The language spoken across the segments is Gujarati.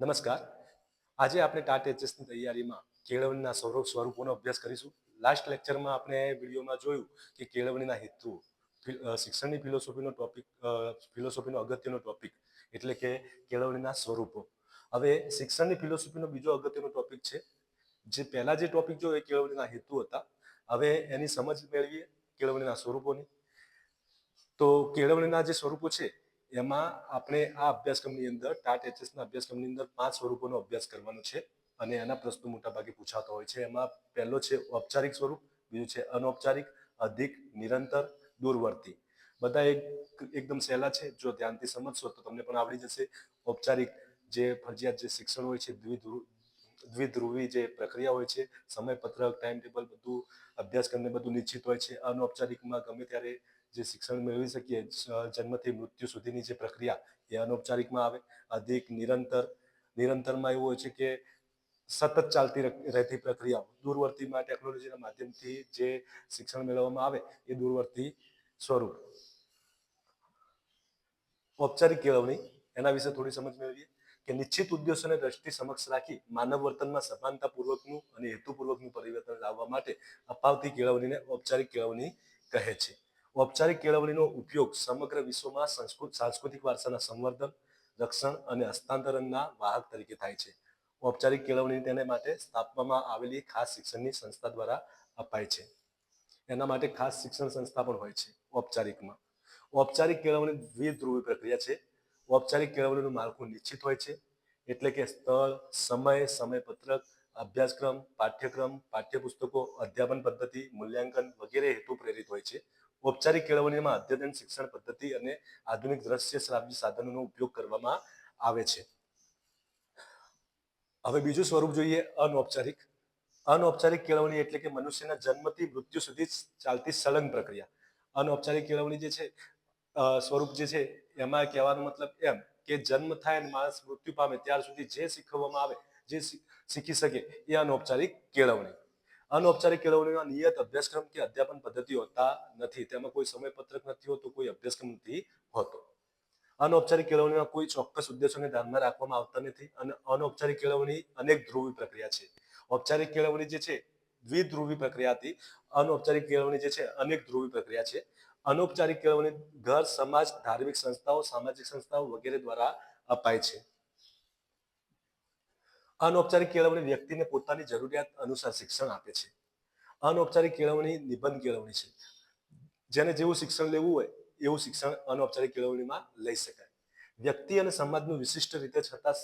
નમસ્કાર. આજે આપણે ટાટ એચએસની તૈયારીમાં કેળવણીના સ્વરૂપ સ્વરૂપોનો અભ્યાસ કરીશું. લાસ્ટ લેક્ચરમાં આપણે વિડીયોમાં જોયું કે કેળવણીના હેતુ શિક્ષણની ફિલોસોફીનો ટોપિક ફિલોસોફીનો અગત્યનો ટોપિક એટલે કે કેળવણીના સ્વરૂપો. હવે શિક્ષણની ફિલોસોફીનો બીજો અગત્યનો ટોપિક છે. જે પહેલા જે ટોપિક જોયો એ કેળવણીના હેતુ હતા. હવે એની સમજ મેળવીએ કેળવણીના સ્વરૂપોની. તો કેળવણીના જે સ્વરૂપો છે એમાં આપણે આ અભ્યાસક્રમની અંદર ટાટ એચએસના અભ્યાસક્રમની અંદર પાંચ સ્વરૂપોનો અભ્યાસ કરવાનો છે અને એના પ્રશ્નો મોટાભાગે પૂછાતા હોય છે. એમાં પહેલો છે ઔપચારિક સ્વરૂપ, બીજું છે અનૌપચારિક, અધિક, નિરંતર, દૂરવર્તી. બધા એક, એકદમ સહેલા છે. જો ધ્યાનથી સમજશો તો તમને પણ આવડી જશે. ઔપચારિક જે ફરજિયાત જે શિક્ષણ હોય છે દ્વિધ્રુવ દ્વિધ્રુવી જે પ્રક્રિયા હોય છે, સમયપત્રક ટાઈમ ટેબલ બધું, અભ્યાસક્રમને બધું નિશ્ચિત હોય છે. અનૌપચારિકમાં ગમે ત્યારે જે શિક્ષણ મેળવી શકીએ જન્મથી મૃત્યુ સુધીની જે પ્રક્રિયા, એ અનૌપચારિકમાં આવે. અધિક નિરંતર, નિરંતરમાં એવું હોય છે કે સતત ચાલતી રહ- રહેતી પ્રક્રિયાઓ, દૂરવર્તીમાં ટેકનોલોજીના માધ્યમથી જે શિક્ષણ મેળવવામાં આવે, એ દૂરવર્તી સ્વરૂપ. ઔપચારિક કેળવણી, એના વિશે થોડી સમજ મેળવીએ કે નિશ્ચિત ઉદ્દેશોને દ્રષ્ટિ સમક્ષ રાખી માનવ વર્તનમાં સમાનતાપૂર્વકનું અને હેતુપૂર્વકનું પરિવર્તન લાવવા માટે અપાવતી કેળવણીને ઔપચારિક કેળવણી કહે છે. ઔપચારિક કેળવણીનો ઉપયોગ સમગ્ર વિશ્વમાં સંસ્કૃત, સાંસ્કૃતિક વારસાના સંવર્ધન, રક્ષણ અને હસ્તાંતરણના વાહક તરીકે થાય છે. ઔપચારિક કેળવણી તેને માટે સ્થાપવામાં આવેલી ખાસ શિક્ષણની સંસ્થા દ્વારા અપાય છે. એના માટે ખાસ શિક્ષણ સંસ્થા પણ હોય છે ઔપચારિકમાં. ઔપચારિક કેળવણી દ્વિધ્રુવી પ્રક્રિયા છે. ઔપચારિક કેળવણીનું માળખું નિશ્ચિત હોય છે. એટલે કે સ્થળ, સમય, સમયપત્રક, અભ્યાસક્રમ, પાઠ્યક્રમ, પાઠ્યપુસ્તકો, અધ્યાપન પદ્ધતિ, મૂલ્યાંકન વગેરે હેતુ પ્રેરિત હોય છે. ઔપચારિક કેળવણીમાં અદ્યતન શિક્ષણ પદ્ધતિ અને આધુનિક દ્રશ્ય શ્રાવ્ય સાધનોનો ઉપયોગ કરવામાં આવે છે. હવે બીજું સ્વરૂપ જોઈએ, અનૌપચારિક. અનૌપચારિક કેળવણી એટલે કે મનુષ્યના જન્મથી મૃત્યુ સુધી ચાલતી સળંગ પ્રક્રિયા. અનૌપચારિક કેળવણી જે છે સ્વરૂપ જે છે, એમાં કહેવાનો મતલબ એમ કે જન્મ થાય અને માણસ મૃત્યુ પામે ત્યાર સુધી જે શીખવવામાં આવે, જે શીખી શકે એ અનૌપચારિક કેળવણી. અનૌપચારિક કેળવણીના નિયત અભ્યાસક્રમ કે અધ્યાપન પદ્ધતિ હોતા નથી. તેમાં કોઈ સમયપત્રક નથી હોતું, કોઈ અભ્યાસક્રમ નથી હોતો. અનૌપચારિક કેળવણીમાં કોઈ ચોક્કસ ઉદ્દેશોને ધ્યાનમાં રાખવામાં આવતા નથી અને અનૌપચારિક કેળવણી અનેક ધ્રુવી પ્રક્રિયા છે. ઔપચારિક કેળવણી જે છે, દ્વિધ્રુવી પ્રક્રિયા હતી અનૌપચારિક કેળવણી જે છે, અનેક ધ્રુવી પ્રક્રિયા છે. અનૌપચારિક કેળવણી ઘર, સમાજ, ધાર્મિક સંસ્થાઓ, સામાજિક સંસ્થાઓ વગેરે દ્વારા અપાય છે. અનૌપચારિક કેળવણી વ્યક્તિને પોતાની જરૂરિયાત અનુસાર શિક્ષણ આપે છે. અનૌપચારિક કેળવણી નિબંધ કેળવણી છે. જેને જેવું શિક્ષણ લેવું હોય, એવું શિક્ષણ અનૌપચારિક કેળવણીમાં લઈ શકાય. વ્યક્તિ અને સમાજનું વિશિષ્ટ રીતે છતાં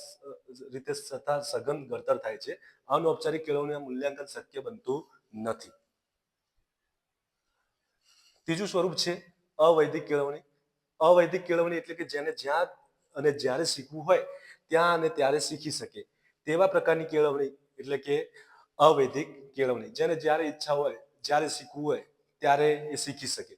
રીતે છતાં સઘન ઘડતર થાય છે. અનૌપચારિક કેળવણીના મૂલ્યાંકન શક્ય બનતું નથી. ત્રીજું સ્વરૂપ છે અવૈધિક કેળવણી. અવૈધિક કેળવણી એટલે કે જેને જ્યાં અને જ્યારે શીખવું હોય, ત્યાં અને ત્યારે શીખી શકે. તેવા પ્રકારની કેળવણી, એટલે કે અવૈધિક કેળવણી. જેને જ્યારે ઈચ્છા હોય, જ્યારે શીખવું હોય, ત્યારે એ શીખી શકે.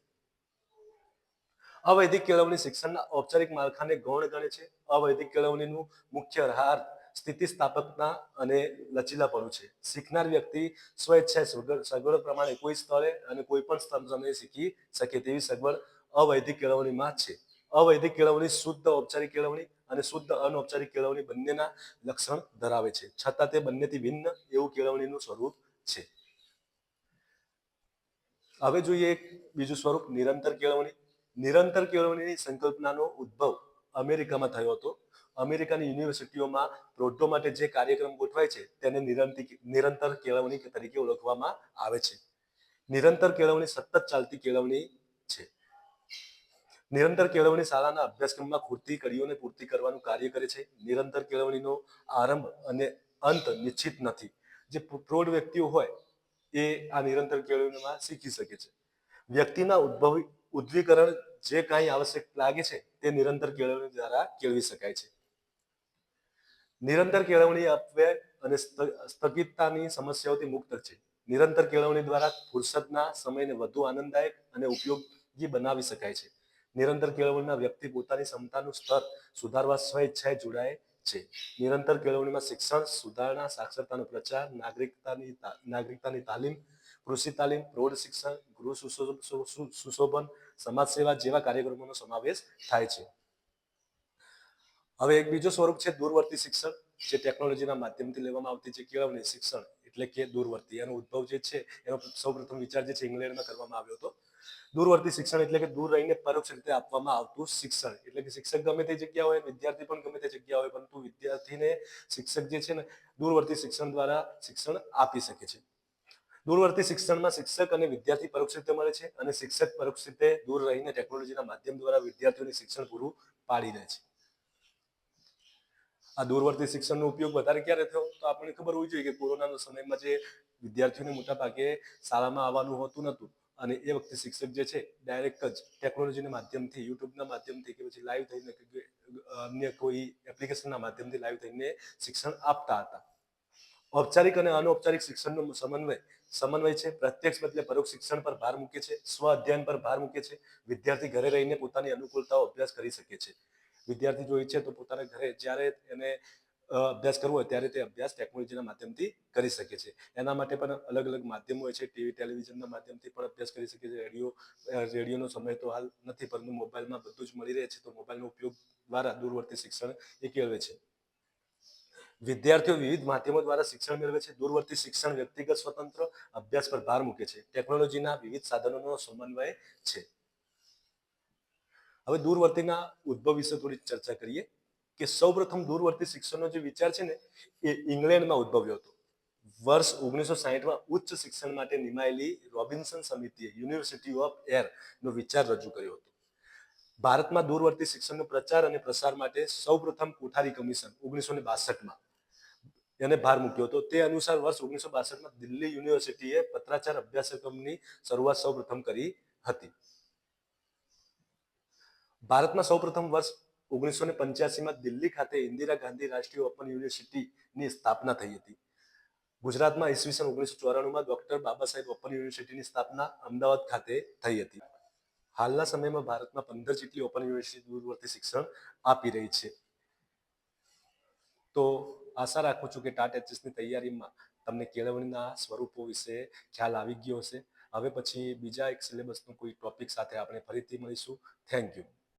અવૈધિક કેળવણી શિક્ષણના ઔપચારિક માળખાને ગૌણ ગણે છે. અવૈધિક કેળવણીનું મુખ્ય હાર સ્થિતિસ્થાપકતા અને લચીલાપણું છે. શીખનાર વ્યક્તિ સ્વેચ્છાએ સગવડ પ્રમાણે કોઈ સ્થળે અને કોઈ પણ સમયે શીખી શકે તેવી સગવડ અવૈધિક કેળવણીમાં છે. અવૈધિક કેળવણી, શુદ્ધ ઔપચારિક કેળવણી અને શુદ્ધ અનૌપચારિક કેળવણી બંનેના લક્ષણ ધરાવે છે. છતાં તે બંનેથી ભિન્ન એવું કેળવણીનું સ્વરૂપ છે. હવે જોઈએ એક બીજું સ્વરૂપ, નિરંતર કેળવણી. નિરંતર કેળવણીની સંકલ્પનાનો ઉદ્ભવ અમેરિકામાં થયો હતો. અમેરિકાની યુનિવર્સિટીઓમાં પ્રૌઢો માટે જે કાર્યક્રમ ગોઠવાય છે, તેને નિરંતર કેળવણી તરીકે ઓળખવામાં આવે છે. નિરંતર કેળવણી સતત ચાલતી કેળવણી નિરંતર કેળવણી શાળાના અભ્યાસક્રમમાં ખૂટતી કડીઓને પૂર્તિ કરવાનું કાર્ય કરે છે. નિરંતર કેળવણીનો આરંભ અને અંત નિશ્ચિત નથી. જે પ્રૌઢ વ્યક્તિઓ હોય, એ આ નિરંતર કેળવણીમાં શીખી શકે છે. વ્યક્તિના ઉદ્ભવી, ઉદ્વીકરણ જે કાંઈ આવશ્યક લાગે છે, તે નિરંતર કેળવણી દ્વારા કેળવી શકાય છે. નિરંતર કેળવણી અપવ્યય અને સ્થગિતતાની સમસ્યાઓથી મુક્ત છે. નિરંતર કેળવણી દ્વારા ફુરસદના સમયને વધુ આનંદદાયક અને ઉપયોગી બનાવી શકાય છે. નિરંતર કેળવણીમાં વ્યક્તિ પોતાની ક્ષમતાનું સ્તર સુધારવા સ્વઈચ્છાએ જોડાય છે. નિરંતર કેળવણીમાં શિક્ષણ, સુધારણા, સાક્ષરતાનો પ્રચાર, નાગરિકતાની નાગરિકતાની તાલીમ, કૃષિ તાલીમ પ્રૌઢ શિક્ષણ, ગૃહ સુશોભન સમાજ સેવા જેવા કાર્યક્રમોનો સમાવેશ થાય છે. હવે એક બીજો સ્વરૂપ છે દૂરવર્તી શિક્ષણ, જે ટેકનોલોજીના માધ્યમથી લેવામાં આવતી જે કેળવણી શિક્ષણ, એટલે કે દૂરવર્તી. એનો ઉદ્ભવ જે છે, એનો સૌપ્રથમ વિચાર જે છે, ઇંગ્લેન્ડમાં કરવામાં આવ્યો હતો. દૂરવર્તી શિક્ષણ એટલે કે દૂર રહીને પરોક્ષ રીતે આપવામાં આવતું શિક્ષણ. એટલે કે શિક્ષક ગમે તે જગ્યા હોય, વિદ્યાર્થી પણ ગમે તે જગ્યા હોય, પરંતુ વિદ્યાર્થીને શિક્ષક જે છે ને, દૂરવર્તી શિક્ષણ દ્વારા શિક્ષણ આપી શકે છે. દૂરવર્તી શિક્ષણમાં શિક્ષક અને વિદ્યાર્થી પરોક્ષ રીતે મળે છે અને શિક્ષક પરોક્ષ રીતે દૂર રહીને ટેકનોલોજીના માધ્યમ દ્વારા વિદ્યાર્થીઓને શિક્ષણ પૂરું પાડી દે છે. આ દૂરવર્તી શિક્ષણનો ઉપયોગ વધારે ક્યારે થયો? તો આપણને ખબર હોવી જોઈએ કે કોરોનાના સમયમાં જે વિદ્યાર્થીઓને મોટા ભાગે શાળામાં આવવાનું હોતું નહોતું. અને એ વખતે શિક્ષક જે છે ડાયરેક્ટ જ ટેકનોલોજીના માધ્યમથી યુટ્યુબના માધ્યમથી કે પછી લાઈવ થઈને અન્ય કોઈ એપ્લિકેશનના માધ્યમથી લાઈવ થઈને શિક્ષણ આપતા હતા. ઔપચારિક અને અનૌપચારિક શિક્ષણનો સમન્વય સમન્વય છે. પ્રત્યક્ષ બદલે પરોક્ષ શિક્ષણ પર ભાર મૂકે છે. સ્વ અધ્યયન પર ભાર મૂકે છે. વિદ્યાર્થી ઘરે રહીને પોતાની અનુકૂળતાઓ અભ્યાસ કરી શકે છે. વિદ્યાર્થી જો ઈચ્છે તો પોતાના ઘરે જ્યારે એને અભ્યાસ કરવો હોય ત્યારે તે અભ્યાસ ટેકનોલોજીના માધ્યમથી કરી શકે છે. એના માટે પણ અલગ અલગ માધ્યમો હોય છે. ટીવી ટેલિવિઝનના માધ્યમથી પણ અભ્યાસ કરી શકે છે. રેડિયો રેડિયોનો સમય તો હાલ નથી, પરંતુ મોબાઈલમાં બધું જ મળી રહે છે. તો મોબાઈલનો ઉપયોગ દ્વારા દૂરવર્તી શિક્ષણ એ કેળવે છે. વિદ્યાર્થીઓ વિવિધ માધ્યમો દ્વારા શિક્ષણ મેળવે છે. દૂરવર્તી શિક્ષણ વ્યક્તિગત, સ્વતંત્ર અભ્યાસ પર ભાર મૂકે છે. ટેકનોલોજીના વિવિધ સાધનોનો સમન્વય છે. હવે દૂરવર્તીના ઉદ્ભવ વિશે થોડી ચર્ચા કરીએ. કે સૌપ્રથમ દૂરવર્તી શિક્ષણનો જે વિચાર છે ને, એ ઇંગ્લેન્ડમાં ઉદ્ભવ્યો હતો. વર્ષ ઓગણીસો સાહીઠમાં ઉચ્ચ શિક્ષણ માટે નિમાયેલી રોબિન્સન સમિતિએ યુનિવર્સિટી ઓફ એર નો વિચાર રજૂ કર્યો હતો. ભારતમાં દૂરવર્તી શિક્ષણનો પ્રચાર અને પ્રસાર માટે સૌપ્રથમ કોઠારી કમિશન ઓગણીસો ને બાસઠમાં એને ભાર મૂક્યો હતો. તે અનુસાર વર્ષ ઓગણીસો બાસઠમાં દિલ્હી યુનિવર્સિટીએ પત્રાચાર અભ્યાસક્રમની શરૂઆત સૌપ્રથમ કરી હતી. ભારતમાં સૌપ્રથમ વર્ષ ઓગણીસો ને પંચ્યાસીમાં દિલ્હી ખાતે ઇન્દિરા ગાંધી રાષ્ટ્રીય ઓપન યુનિવર્સિટીની સ્થાપના થઈ હતી. ગુજરાતમાં ઈસવીસન ઓગણીસો ચોરાણુંમાં ડોક્ટર બાબા સાહેબ ઓપન યુનિવર્સિટીની સ્થાપના અમદાવાદ ખાતે થઈ હતી. હાલના સમયમાં ભારતમાં પંદર જેટલી ઓપન યુનિવર્સિટી દૂરવર્તી શિક્ષણ આપી રહી છે. તો આશા રાખું છું કે ટાટ એચએસની તૈયારીમાં તમને કેળવણીના સ્વરૂપો વિશે ખ્યાલ આવી ગયો હશે. હવે પછી બીજા એક સિલેબસનો કોઈ ટોપિક સાથે આપણે ફરીથી મળીશું. Thank you.